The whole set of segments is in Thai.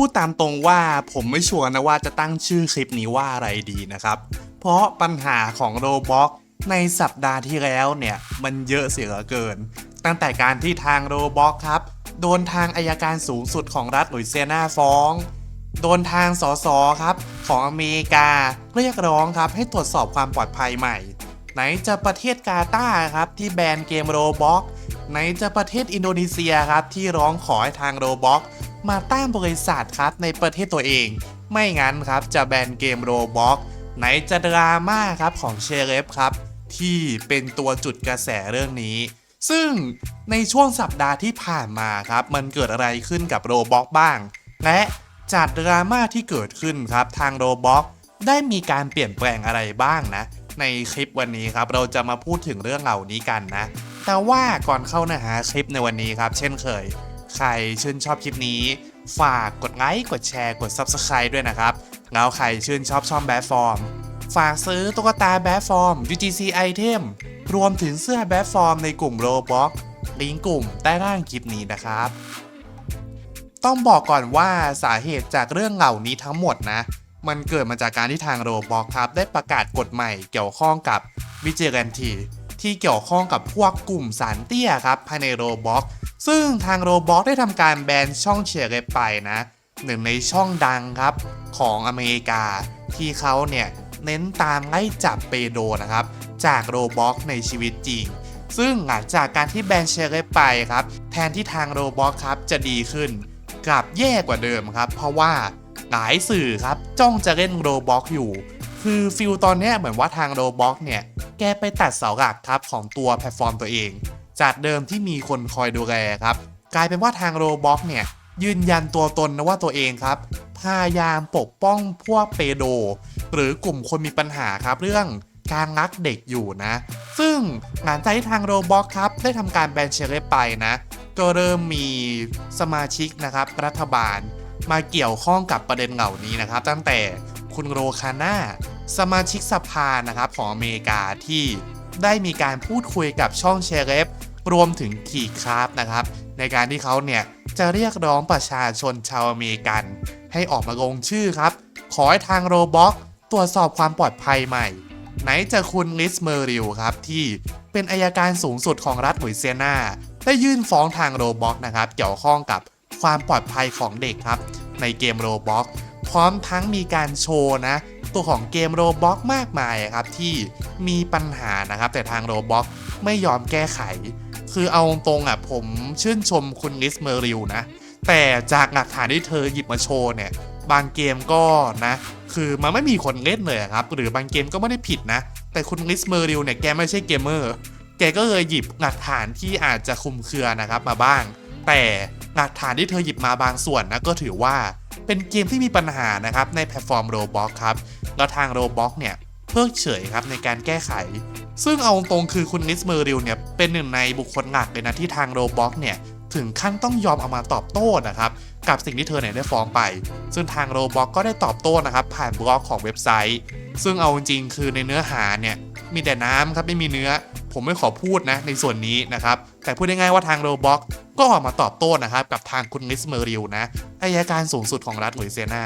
พูดตามตรงว่าผมไม่ชัวร์นะว่าจะตั้งชื่อคลิปนี้ว่าอะไรดีนะครับ เพราะปัญหาของโรบ็อกในสัปดาห์ที่แล้วเนี่ย มันเยอะเสียเหลือเกิน ตั้งแต่การที่ทางโรบ็อกครับ โดนทางอายการสูงสุดของรัฐหลุยเซียนาฟ้อง โดนทางสสครับ ของอเมริกาเรียกร้องครับให้ตรวจสอบความปลอดภัยใหม่ ไหนจะประเทศกาตาร์ครับที่แบนเกมโรบ็อกไหนจะประเทศอินโดนีเซียครับที่ร้องขอให้ทางโรบ็อก มาตั้งบริษัทครับในประเทศตัวเอง ไม่งั้นครับจะแบนเกมโรบ็อกไหนจะดราม่าครับของเชเลฟครับ ที่เป็นตัวจุดกระแสเรื่องนี้ ซึ่งในช่วงสัปดาห์ที่ผ่านมาครับ มันเกิดอะไรขึ้นกับโรบ็อกบ้าง และจากดราม่าที่เกิดขึ้นครับทางโรบ็อกได้มีการเปลี่ยนแปลงอะไรบ้างนะ ในคลิปวันนี้ครับเราจะมาพูดถึงเรื่องเหล่านี้กันนะ แต่ว่าก่อนเข้าเนื้อหาคลิปในวันนี้ครับ เช่นเคย ใครชื่นชอบคลิปนี้ ฝากกดไลค์กดแชร์กด Subscribe ด้วยนะครับแล้วใครชื่นชอบช่องแบดฟอร์ม ฝากซื้อตุ๊กตาแบดฟอร์ม UGC Item รวมถึงเสื้อแบดฟอร์มในกลุ่ม Roblox ลิงก์กลุ่มใต้ล่างคลิปนี้นะครับ ต้องบอกก่อนว่าสาเหตุจากเรื่องเหล่านี้ทั้งหมดนะ มันเกิดมาจากการที่ทางโรบอกครับได้ประกาศกฎใหม่เกี่ยวข้องกับวิจิ l ร n ทีที่เกี่ยวข้องกับพวกกลุ่มสารเตี้ยครับภายในโรบอก ซึ่งทางโรบอกได้ทำการแบนช่องเชียร์เรไปนะหนึ่งในช่องดังครับของอเมริกา ที่เขาเนี่ยเน้นตามไล่จับเปโดนะครับ จากโรบอกในชีวิตจริง ซึ่งหลังจากการที่แบนเชยร์เรไปครับ แทนที่ทางโรบอกครับจะดีขึ้น กลับแย่กว่าเดิมครับ เพราะว่าหลายสื่อครับจ้องจะเล่นโรบ็อกอยู่ คือฟิลตอนนี้เหมือนว่าทางโรบ็อกเนี่ย แกไปตัดเสาหลักครับของตัวแพลตฟอร์มตัวเอง จากเดิมที่มีคนคอยดูแลครับ กลายเป็นว่าทางโรบ็อกเนี่ยยืนยันตัวตนนะว่าตัวเองครับ พยายามปกป้องพวกเปโด หรือกลุ่มคนมีปัญหาครับเรื่องการลักเด็กอยู่นะ ซึ่งหลังจากที่ทางโรบ็อกครับได้ทำการแบนเชเลไปนะ ก็เริ่มมีสมาชิกนะครับ รัฐบาลมาเกี่ยวข้องกับประเด็นเหล่านี้นะครับ ตั้งแต่คุณโรคาน่าสมาชิกสภานะครับของอเมริกาที่ได้มีการพูดคุยกับช่องเชเลฟ รวมถึงขีคราฟนะครับ ในการที่เขาเนี่ยจะเรียกร้องประชาชนชาวอเมริกัน ให้ออกมาลงชื่อครับ ขอให้ทางโรบ็อกตรวจสอบความปลอดภัยใหม่ ไหนจะคุณลิสเมอริลครับ ที่เป็นอายการสูงสุดของรัฐหลุยเซียนาได้ยื่นฟ้องทางโรบ็อกนะครับ เกี่ยวข้องกับความปลอดภัยของเด็กครับ ในเกมโรบ็อกพร้อมทั้งมีการโชว์นะ ตัวของเกมโรบ็อกมากมายครับ ที่มีปัญหานะครับ แต่ทางโรบ็อกไม่ยอมแก้ไข คือเอาตรงอะผมชื่นชมคุณลิสเมอริลนะ แต่จากหลักฐานที่เธอหยิบมาโชว์เนี่ยบางเกมก็นะ คือมันไม่มีคนเล่นเลยครับ หรือบางเกมก็ไม่ได้ผิดนะ แต่คุณลิสเมอริลเนี่ยแกไม่ใช่เกมเมอร์แกก็เลยหยิบหลักฐานที่อาจจะคุมเครือนะครับมาบ้าง แต่หลักฐานที่เธอหยิบมาบางส่วนนะก็ถือว่าเป็นเกมที่มีปัญหานะครับในแพลตฟอร์มโรบ็อกครับแล้วทางโรบ็อกเนี่ยเพิกเฉยครับในการแก้ไข ซึ่งเอาตรงคือคุณลิสเมอริลเนี่ยเป็นหนึ่งในบุคคลหลักเลยนะที่ทางโรบ็อกเนี่ยถึงขั้นต้องยอมเอามาตอบโต้นะครับกับสิ่งที่เธอเนี่ยได้ฟ้องไป ซึ่งทางโรบ็อกก็ได้ตอบโต้นะครับผ่านบล็อกของเว็บไซต์ ซึ่งเอาจริงคือในเนื้อหาเนี่ยมีแต่น้ำครับไม่มีเนื้อ ผมไม่ขอพูดนะในส่วนนี้นะครับแต่พูดง่ายๆว่าทางโรบ็อกก็ออกมาตอบโต้นะครับกับทางคุณลิสเมอริลนะอายการสูงสุดของรัฐหลุยเซียนา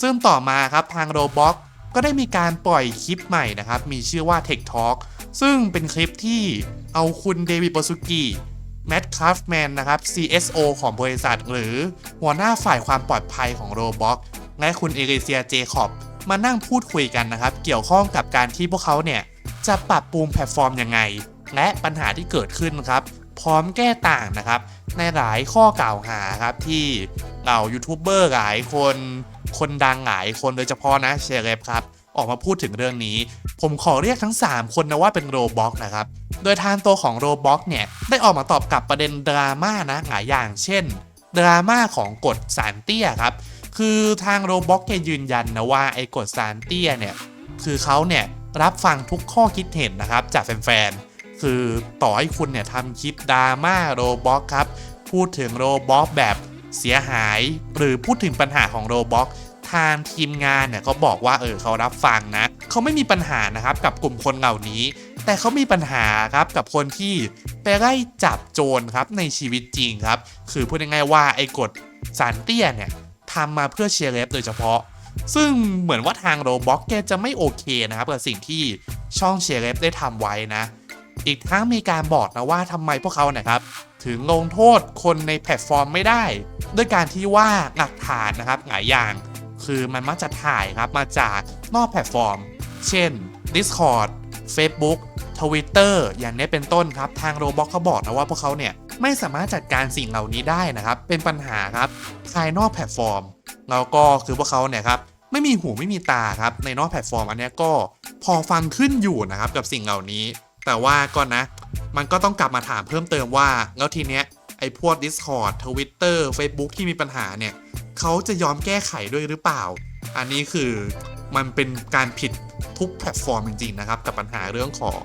ซึ่งต่อมาครับทางโรบ็อกก็ได้มีการปล่อยคลิปใหม่นะครับมีชื่อว่า Tech Talk ซึ่งเป็นคลิปที่เอาคุณเดวิดโบซุกิแมดคราฟแมนนะครับ CSO ของบริษัท หรือหัวหน้าฝ่ายความปลอดภัยของโรบ็อกและคุณเอเรเซียเจคอบมานั่งพูดคุยกันนะครับ เกี่ยวข้องกับการที่พวกเขาเนี่ยจะปรับปรุงแพลตฟอร์มยังไง และปัญหาที่เกิดขึ้นครับ พร้อมแก้ต่างนะครับ ในหลายข้อกล่าวหาครับที่เหล่ายูทูบเบอร์หลายคน คนดังหลายคนโดยเฉพาะนะเชเลฟครับ ออกมาพูดถึงเรื่องนี้ ผมขอเรียกทั้ง 3 คนนะว่าเป็นโรบ็อกนะครับ โดยทางตัวของโรบ็อกเนี่ย ได้ออกมาตอบกลับประเด็นดราม่านะหลายอย่างเช่น ดราม่าของกฎสารเตี้ยครับ คือทางโรบ็อกแกยืนยันนะว่าไอ้กฎสารเตี้ยเนี่ย คือเขาเนี่ยรับฟังทุกข้อคิดเห็นนะครับจากแฟนๆ คือต่อให้คุณเนี่ยทำคลิปดราม่าโรบ็อกครับ พูดถึงโรบ็อกแบบเสียหาย หรือพูดถึงปัญหาของโรบ็อก ทางทีมงานเนี่ยเขาบอกว่าเออเขารับฟังนะเขาไม่มีปัญหานะครับกับกลุ่มคนเหล่านี้ แต่เขามีปัญหาครับกับคนที่ไปไล่จับโจรครับในชีวิตจริงครับ คือพูดง่ายๆว่าไอ้กฎสารเตี้ยเนี่ยทำมาเพื่อเชียร์เลฟโดยเฉพาะ ซึ่งเหมือนว่าทางโรบ็อกแกจะไม่โอเคนะครับกับสิ่งที่ช่องเชียร์เลฟได้ทำไว้นะ อีกทั้งมีการบอกนะว่าทำไมพวกเขาเนะครับถึงลงโทษคนในแพลตฟอร์มไม่ได้ ด้วยการที่ว่าหลักฐานนะครับหลายอย่าง คือมันมักจะถ่ายครับมาจากนอกแพลตฟอร์ม เช่น Discord Facebook Twitter อย่างนี้เป็นต้นครับ ทางโรบ็อกเขาบอกนะว่าพวกเขาเนี่ยไม่สามารถจัดการสิ่งเหล่านี้ได้นะครับ เป็นปัญหาครับภายนอกแพลตฟอร์ม แล้วก็คือพวกเขาเนี่ยครับไม่มีหูไม่มีตาครับในนอกแพลตฟอร์มอันนี้ก็พอฟังขึ้นอยู่นะครับกับสิ่งเหล่านี้ แต่ว่าก่อนนะ มันก็ต้องกลับมาถามเพิ่มเติมว่า แล้วทีเนี้ยไอ้พวก Discord Twitter Facebook ที่มีปัญหาเนี่ย เขาจะยอมแก้ไขด้วยหรือเปล่า อันนี้คือมันเป็นการผิดทุกแพลตฟอร์มจริงๆนะครับ กับปัญหาเรื่องของ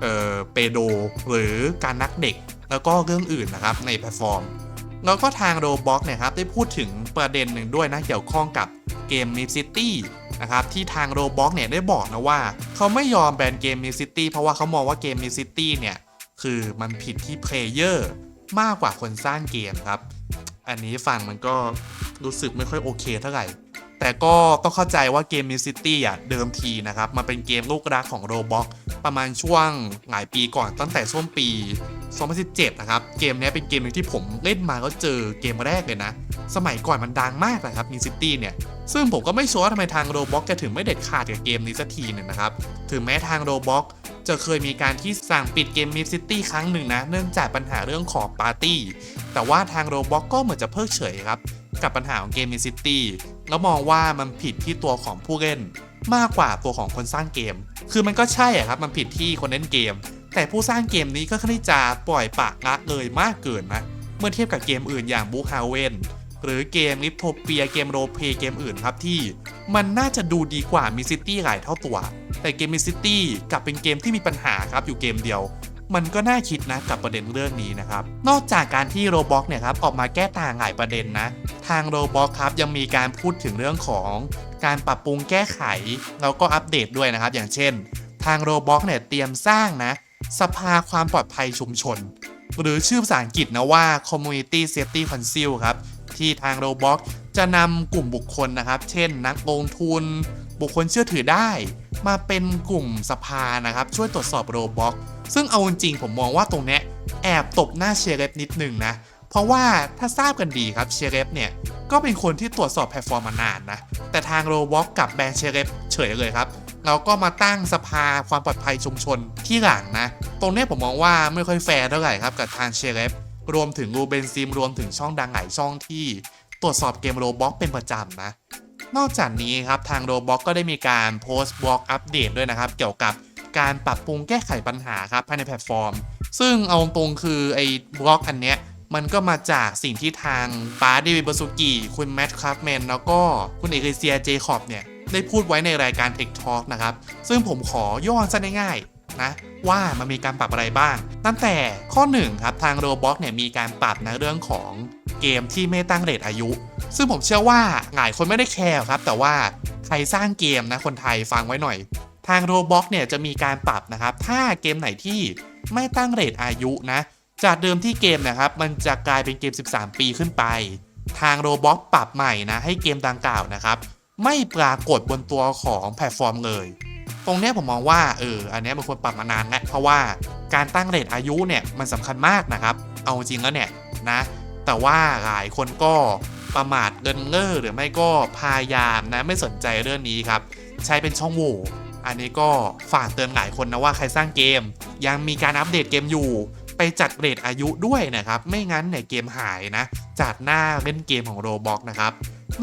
เออเปโดหรือการนักเด็ก แล้วก็เรื่องอื่นนะครับในแพลตฟอร์ม แล้วก็ทาง Roblox เนี่ยครับได้พูดถึงประเด็นหนึ่งด้วยนะเกี่ยวข้องกับเกม Mip City นะครับที่ทาง Roblox เนี่ยได้บอกนะว่า เขาไม่ยอมแบนเกม Mip City เพราะว่าเขามองว่าเกม Mip City เนี่ยคือมันผิดที่เพลเยอร์มากกว่าคนสร้างเกมครับ อันนี้ฟังมันก็รู้สึกไม่ค่อยโอเคเท่าไหร่ แต่ก็ต้องเข้าใจว่าเกมมิสซิตี้อะเดิมทีนะครับ มันเป็นเกมลูกรักของโรบ็อกประมาณช่วงหลายปีก่อนตั้งแต่ช่วงปี 2017 นะครับ เกมนี้เป็นเกมหนึงที่ผมเล่นมาก็เจอเกมแรกเลยนะ สมัยก่อนมันดังมากนะครับมีซิตี้เนี่ย ซึ่งผมก็ไม่ชัวร์ว่าทำไมทางโรบ็อกจะถึงไม่เด็ดขาดกับเกมนี้สักทีหนึ่งนะครับ ถึงแม้ทางโรบ็อกจะเคยมีการที่สั่งปิดเกมมิฟซิตี้ครั้งหนึ่งนะ เนื่องจากปัญหาเรื่องของปาร์ตี้ แต่ว่าทางโรบ็อกก็เหมือนจะเพิกเฉยครับ กับปัญหาของเกมมิฟซิตี้แล้วมองว่ามันผิดที่ตัวของผู้เล่น มากกว่าตัวของคนสร้างเกม คือมันก็ใช่ครับมันผิดที่คนเล่นเกม แต่ผู้สร้างเกมนี้ก็ค่อนข้างจะปล่อยปากละเลยมากเกินนะเมื่อเทียบกับเกมอื่นอย่างบูฮาเวน หรือเกมลิฟโทเปียเกมโรเพเกมอื่นครับที่มันน่าจะดูดีกว่ามิซิตี้หลายเท่าตัว แต่เกมมิซิตี้กลับเป็นเกมที่มีปัญหาครับอยู่เกมเดียว มันก็น่าคิดนะกับประเด็นเรื่องนี้นะครับ นอกจากการที่โรบ็อกเนี่ยครับออกมาแก้ต่างหลายประเด็นนะ ทางโรบ็อกครับยังมีการพูดถึงเรื่องของการปรับปรุงแก้ไขแล้วก็อัปเดตด้วยนะครับ อย่างเช่น ทางโรบ็อกเนี่ยเตรียมสร้างนะ สภาความปลอดภัยชุมชน หรือชื่อภาษาอังกฤษนะว่า Community Safety Council ครับ ที่ทางโรบ็อกจะนำกลุ่มบุคคลนะครับ เช่น นักลงทุน บุคคลเชื่อถือได้ มาเป็นกลุ่มสภานะครับ ช่วยตรวจสอบโรบ็อกซึ่งเอาจริงผมมองว่าตรงเนี้ยแอบตบหน้าเชเรฟนิดนึงนะ เพราะว่าถ้าทราบกันดีครับเชเรฟเนี่ย ก็เป็นคนที่ตรวจสอบแพลตฟอร์มมานานนะ แต่ทางโรบ็อกกับแบรนด์เชเรฟเฉยเลยครับเราก็มาตั้งสภาความปลอดภัยชุมชนที่หลังนะ ตรงเนี้ยผมมองว่าไม่ค่อยแฟร์เท่าไหร่ครับกับทางเชเรฟ รวมถึงรูเบนซิมรวมถึงช่องดังหลายช่องที่ตรวจสอบเกมโรบ็อกเป็นประจำนะ นอกจากนี้ครับทางโรบ็อกก็ได้มีการโพสต์บล็อกอัปเดตด้วยนะครับ เกี่ยวกับการปรับปรุงแก้ไขปัญหาครับภายในแพลตฟอร์ม ซึ่งเอาตรงคือไอ้บล็อกอันเนี้ยมันก็มาจากสิ่งที่ทางปาร์ดิวิบสุกิคุณแมทคราฟแมนแล้วก็คุณเอกเซียเจคอบเนี่ย ได้พูดไว้ในรายการ Tech Talk นะครับ ซึ่งผมขอย่อสั้นง่ายๆนะ ว่ามันมีการปรับอะไรบ้าง ตั้งแต่ข้อ1ครับทาง Roblox เนี่ยมีการปรับในเรื่องของเกมที่ไม่ตั้งเรทอายุ ซึ่งผมเชื่อว่าหลายคนไม่ได้แคร์ครับ แต่ว่าใครสร้างเกมนะคนไทยฟังไว้หน่อย ทาง Roblox เนี่ยจะมีการปรับนะครับ ถ้าเกมไหนที่ไม่ตั้งเรทอายุนะ จากเดิมที่เกมนะครับ มันจะกลายเป็นเกม 13 ปีขึ้นไป ทาง Roblox ปรับใหม่นะให้เกมดังกล่าวนะครับ ไม่ปรากฏบนตัวของแพลตฟอร์มเลย ตรงเนี้ยผมมองว่าเอออันเนี้ยมันควรปรับมานานแล้วเพราะว่าการตั้งเรทอายุเนี่ยมันสำคัญมากนะครับ เอาจริงแล้วเนี่ยนะแต่ว่าหลายคนก็ประมาทเดินเง่อหรือไม่ก็พยายามนะไม่สนใจเรื่องนี้ครับ ใช้เป็นช่องโหว่อันนี้ก็ฝากเตือนหลายคนนะว่าใครสร้างเกม ยังมีการอัปเดตเกมอยู่ไปจัดเรทอายุด้วยนะครับ ไม่งั้นเนี่ยเกมหายนะ จากหน้าเล่นเกมของโรบอกนะครับ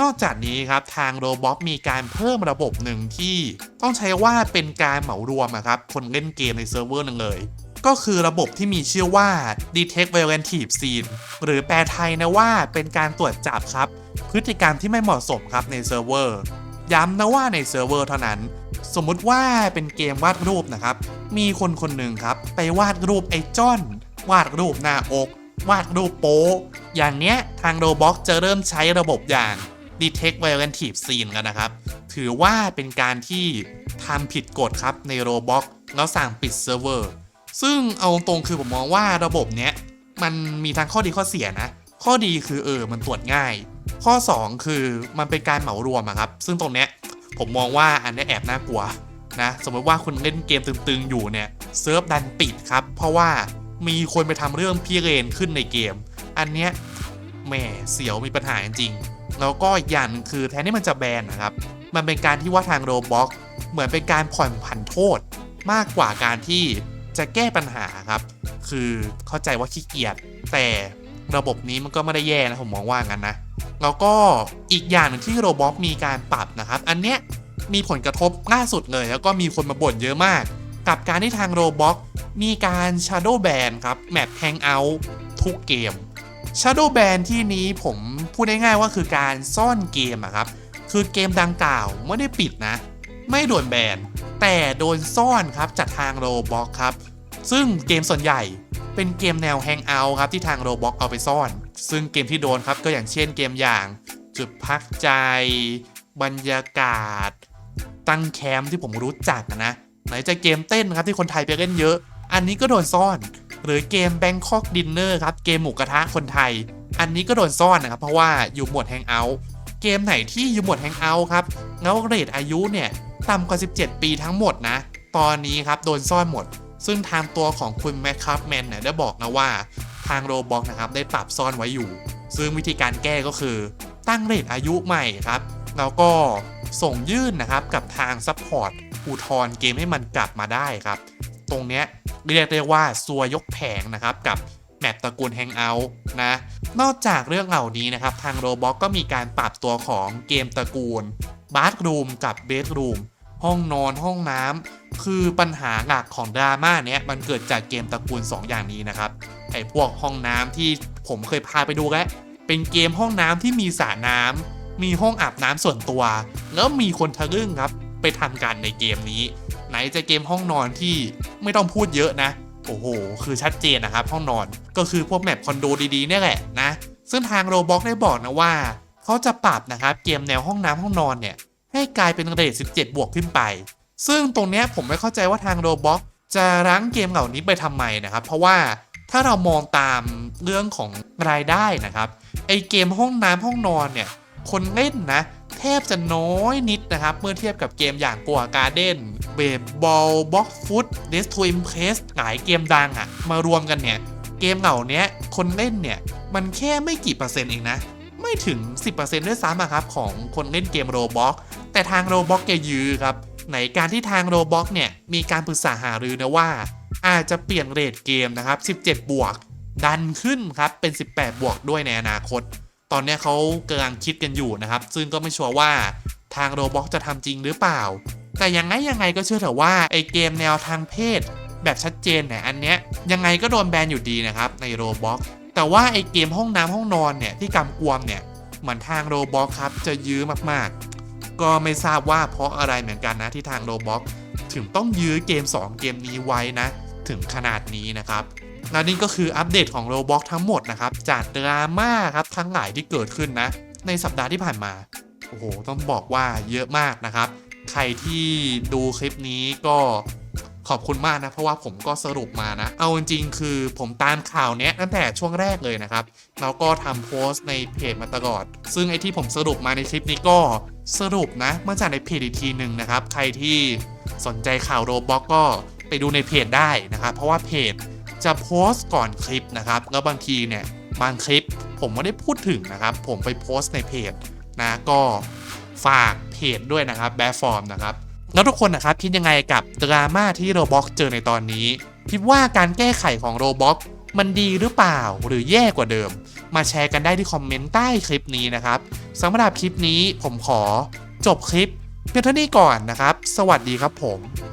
นอกจากนี้ครับทางโรบ็อกมีการเพิ่มระบบหนึ่งที่ต้องใช้ว่าเป็นการเหมารวมอะครับคนเล่นเกมในเซิร์ฟเวอร์หนึงเลย ก็คือระบบที่มีชื่อว่า Detect Violative Scene หรือแปลไทยนะว่าเป็นการตรวจจับครับ พฤติกรรมที่ไม่เหมาะสมครับในเซิร์ฟเวอร์ย้ำนะว่าในเซิร์ฟเวอร์เท่านั้น สมมุติว่าเป็นเกมวาดรูปนะครับ มีคนคนหนึ่งครับ ไปวาดรูปไอ้จ้อน วาดรูปหน้าอก วาดรูปโป๊อย่างเนี้ยทางโรบ็อกจะเริ่มใช้ระบบอย่าง Detect Violative Scene กันนะครับ ถือว่าเป็นการที่ทำผิดกฎครับในโรบ็อกแล้วสั่งปิดเซิร์ฟเวอร์ ซึ่งเอาตรงคือผมมองว่าระบบเนี้ย มันมีทั้งข้อดีข้อเสียนะ ข้อดีคือเออมันตรวจง่าย ข้อ 2 คือมันเป็นการเหมารวมอะครับ ซึ่งตรงเนี้ยผมมองว่าอันเนี้ยแอบน่ากลัวนะ สมมติว่าคุณเล่นเกมตึงๆอยู่เนี่ยเซิร์ฟดันปิดครับ เพราะว่ามีคนไปทำเรื่องพี่เรนขึ้นในเกม อันเนี้ยแหมเสียวมีปัญหาจริง แล้วก็อีกอย่างคือแทนที่มันจะแบนนะครับ มันเป็นการที่ว่าทางโรบ็อกเหมือนเป็นการผ่อนผันโทษ มากกว่าการที่จะแก้ปัญหาครับ คือเข้าใจว่าขี้เกียจแต่ระบบนี้มันก็ไม่ได้แย่นะผมมองว่างั้นนะ แล้วก็อีกอย่างหนึ่งที่โรบอทมีการปรับนะครับ อันเนี้ยมีผลกระทบล่าสุดเลย แล้วก็มีคนมาบ่นเยอะมาก กับการที่ทางโรบอทมีการ Shadow Ban ครับแมป Hangout ทุกเกม Shadow Ban ที่นี้ผม พูดง่ายๆว่าคือการซ่อนเกมอะครับ คือเกมดังกล่าวไม่ได้ปิดนะ ไม่โดนแบน แต่โดนซ่อนครับจากทางโรบ็อทครับ ซึ่งเกมส่วนใหญ่เป็นเกมแนว Hangout ครับที่ทางโรบ็อทเอาไปซ่อน ซึ่งเกมที่โดนครับก็อย่างเช่นเกมอย่าง จุดพักใจ บรรยากาศ ตั้งแคมป์ที่ผมรู้จักนะไหนจะเกมเต้นครับที่คนไทยไปเล่นเยอะ อันนี้ก็โดนซ่อน หรือเกม Bangkok Dinner ครับเกมหมูกระทะคนไทย อันนี้ก็โดนซ่อนนะครับ เพราะว่าอยู่หมวด Hangout เกมไหนที่อยู่หมวด Hangout ครับแล้วเรทอายุเนี่ยต่ำกว่า 17 ปีทั้งหมดนะ ตอนนี้ครับโดนซ่อนหมด ซึ่งทางตัวของคุณแมคคัพแมนเนี่ยได้บอกนะว่าทางโรบอกนะครับได้ปรับซ่อนไว้อยู่ ซึ่งวิธีการแก้ก็คือตั้งเรทอายุใหม่ครับ แล้วก็ส่งยื่นนะครับกับทางซัพพอร์ตอุทธรเกมให้มันกลับมาได้ครับ ตรงเนี้ยเรียกได้ว่าซัวยกแผงนะครับกับแมปตระกูล Hangout นะ นอกจากเรื่องเหล่านี้นะครับทางโรบอกก็มีการปรับตัวของเกมตระกูลบาร์ r รูมกับเบดรูมห้องนอนห้องน้ำคือปัญหาหลักของดราม่าเนี้ยมันเกิดจากเกมตระกูล 2 อย่างนี้นะครับไอ้พวกห้องน้ำที่ผมเคยพาไปดูแล้วเป็นเกมห้องน้ำที่มีสระน้ำมีห้องอาบน้ำส่วนตัว แล้วมีคนทะลึ่งครับไปทำกันในเกมนี้ ไหนจะเกมห้องนอนที่ไม่ต้องพูดเยอะนะ โอ้โห คือชัดเจนนะครับห้องนอนก็คือพวกแมปคอนโดดีๆเนี่ยแหละนะ ซึ่งทางโรบอกได้บอกนะว่า เขาจะปรับนะครับเกมแนวห้องน้ำห้องนอนเนี่ย ให้กลายเป็นเรท17 บวกขึ้นไป ซึ่งตรงเนี้ยผมไม่เข้าใจว่าทางโรบอกจะรั้งเกมเหล่านี้ไปทำไมนะครับ เพราะว่าถ้าเรามองตามเรื่องของรายได้นะครับไอเกมห้องน้ำห้องนอนเนี่ยคนเล่นนะแทบจะน้อยนิดนะครับ เมื่อเทียบกับเกมอย่างกัวการ์เด้น เบสบอลบ็อกฟุตเดสทูอิมเพรสหลายเกมดังอะมารวมกันเนี่ย เกมเหล่านี้คนเล่นเนี่ย มันแค่ไม่กี่เปอร์เซ็นต์เองนะ ไม่ถึง 10%ด้วยซ้ำอะครับของคนเล่นเกมโรบ็อกแต่ทางโรบ็อกแกยื้อครับในการที่ทางโรบ็อกเนี่ย มีการปรึกษาหารือนะว่า อาจจะเปลี่ยนเรทเกมนะครับ 17 บวก ดันขึ้นครับเป็น 18 บวกด้วยในอนาคต ตอนนี้เขากำลังคิดกันอยู่นะครับ ซึ่งก็ไม่ชัวร์ว่าทางโรบ็อกจะทำจริงหรือเปล่า แต่ยังไงยังไงก็เชื่อเถอะว่าไอเกมแนวทางเพศ แบบชัดเจนเนี่ยอันเนี้ยยังไงก็โดนแบนอยู่ดีนะครับในโรบ็อกแต่ว่าไอเกมห้องน้ำห้องนอนเนี่ยที่กำกวมเนี่ยเหมือนทางโรบ็อกครับจะยื้อมากๆ ก็ไม่ทราบว่าเพราะอะไรเหมือนกันนะที่ทางโรบ็อกถึงต้องยื้อเกม 2 เกมนี้ไว้นะถึงขนาดนี้นะครับและนี่ก็คืออัปเดตของโรบ็อกทั้งหมดนะครับจากดราม่าครับทั้งหลายที่เกิดขึ้นนะในสัปดาห์ที่ผ่านมาโอ้โหต้องบอกว่าเยอะมากนะครับ ใครที่ดูคลิปนี้ก็ขอบคุณมากนะ เพราะว่าผมก็สรุปมานะ เอาจริงๆ คือผมตามข่าวเนี้ยตั้งแต่ช่วงแรกเลยนะครับ แล้วก็ทำโพสต์ในเพจมาตลอด ซึ่งไอที่ผมสรุปมาในคลิปนี้ก็สรุปนะมาจากในเพจอีกทีหนึ่งนะครับ ใครที่สนใจข่าวโรบ็อกก็ไปดูในเพจได้นะครับ เพราะว่าเพจจะโพสต์ก่อนคลิปนะครับ แล้วบางทีเนี่ยบางคลิปผมไม่ได้พูดถึงนะครับ ผมไปโพสต์ในเพจนะก็ ฝากเพจด้วยนะครับแบฟอร์มนะครับแล้วทุกคนนะครับคิดยังไงกับดราม่าที่โรบ็อกเจอในตอนนี้คิดว่าการแก้ไขของโรบ็อกมันดีหรือเปล่าหรือแย่กว่าเดิม มาแชร์กันได้ที่คอมเมนต์ใต้คลิปนี้นะครับสำหรับคลิปนี้ผมขอจบคลิปเพียงเท่านี้ก่อนนะครับ สวัสดีครับผม